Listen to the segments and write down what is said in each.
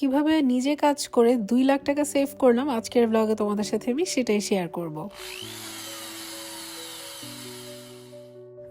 কীভাবে নিজে কাজ করে দুই লাখ টাকা সেভ করলাম, আজকের ব্লগে তোমাদের সাথে আমি সেটাই শেয়ার করব।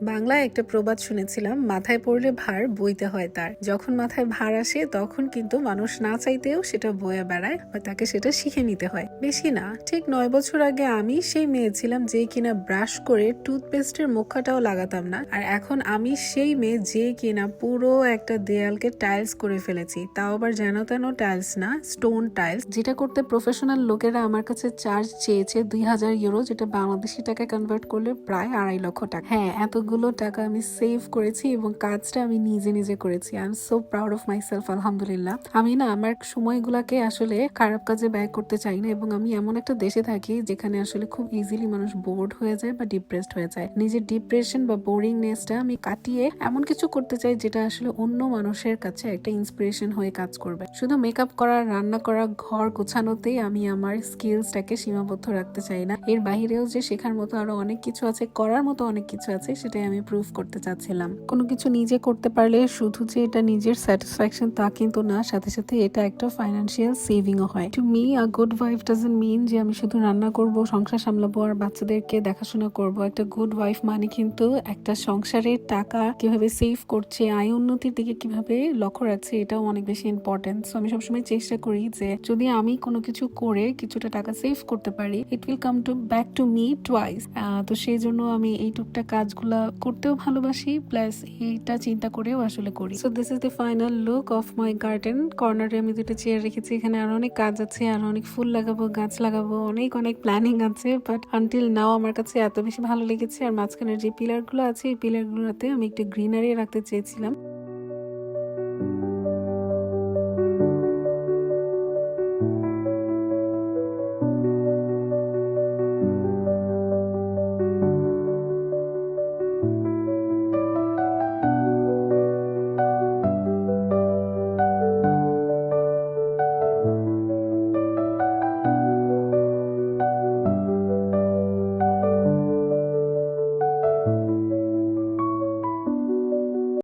বাংলায় একটা প্রবাদ শুনেছিলাম, মাথায় পড়লে ভার বইতে হয় তার। যখন মাথায় ভার আসে, তখন কিন্তু মানুষ না চাইতেও সেটা বয়ে বেড়ায় বা তাকে সেটা শিখে নিতে হয়। বেশি না, ঠিক নয় বছর আগে আমি সেই মেয়ে ছিলাম যে কিনা ব্রাশ করে টুথপেস্টের মুখাটাও লাগাতাম না। আর এখন আমি সেই মেয়ে যে কিনা পুরো একটা দেয়ালকে টাইলস করে ফেলেছি। তাও আবার যেন তেন টাইলস না, স্টোন টাইলস। যেটা করতে প্রফেশনাল লোকেরা আমার কাছে চার্জ চেয়েছে দুই হাজার ইউরো যেটা বাংলাদেশি টাকায় কনভার্ট করলে প্রায় আড়াই লক্ষ টাকা। হ্যাঁ এতগুলো টাকা আমি সেভ করেছি এবং কাজটা আমি নিজে নিজে করেছি। I am so proud of my self আলহামদুলিল্লাহ। আমি না, আমার সময়গুলাকে আসলে খারাপ কাজে ব্যয় করতে চাই না এবং আমি এমন একটা দেশে থাকি যেখানে আসলে খুব ইজিলি মানুষ বোর্ড হয়ে যায় বা ডিপ্রেসড হয়ে যায়। নিজের ডিপ্রেশন বা বোরিংনেসটা আমি কাটিয়ে এমন কিছু করতে চাই যেটা আসলে অন্য মানুষের কাছে একটা ইন্সপিরেশন হয়ে কাজ করবে। শুধু মেকআপ করা, রান্না করা, ঘর গোছানোতেই আমি আমার স্কিলসটাকে সীমাবদ্ধ রাখতে চাই না। এর বাইরেও যে শেখার মতো আরও অনেক কিছু আছে, করার মতো অনেক কিছু আছে সেটাই আমি প্রুভ করতে চাচ্ছিলাম। কোনো কিছু নিজে করতে পারলে শুধু যে এটা নিজের স্যাটিসফ্যাকশন তা কিন্তু না, সাথে সাথে এটা একটা ফাইন্যান্সিয়াল সেভিংও হয়। To me a good wife doesn't mean যে আমি শুধু রান্না করব, সংসার সামলাবো আর বাচ্চাদেরকে দেখাশোনা করব। একটা গুড ওয়াইফ মানে কিন্তু একটা সংসারের টাকা কীভাবে সেভ করছে, আয় উন্নতির দিকে কীভাবে লক্ষ্য রাখছে, এটাও অনেক বেশি ইম্পর্টেন্ট সো আমি সবসময় চেষ্টা করি যে যদি আমি কোনো কিছু করে কিছুটা টাকা সেভ করতে পারি it will come to back to me twice তো সেই জন্য আমি এই টুকটাক কাজগুলা করতেও ভালোবাসি প্লাস এইটা চিন্তা করেও আসলে করি। So this is the final look of my garden কর্নারে আমি দুটো চেয়ার রেখেছি, এখানে আরও অনেক কাজ আছে, আর অনেক ফুল লাগাবো, গাছ লাগাবো, অনেক অনেক প্ল্যানিং আছে বাট আনটিল নাও আমার কাছে এত বেশি ভালো লেগেছে। আর মাঝখানের যে পিলারগুলো আছে, এই পিলার গুলোতে আমি একটু গ্রিনারি রাখতে চেয়েছিলাম।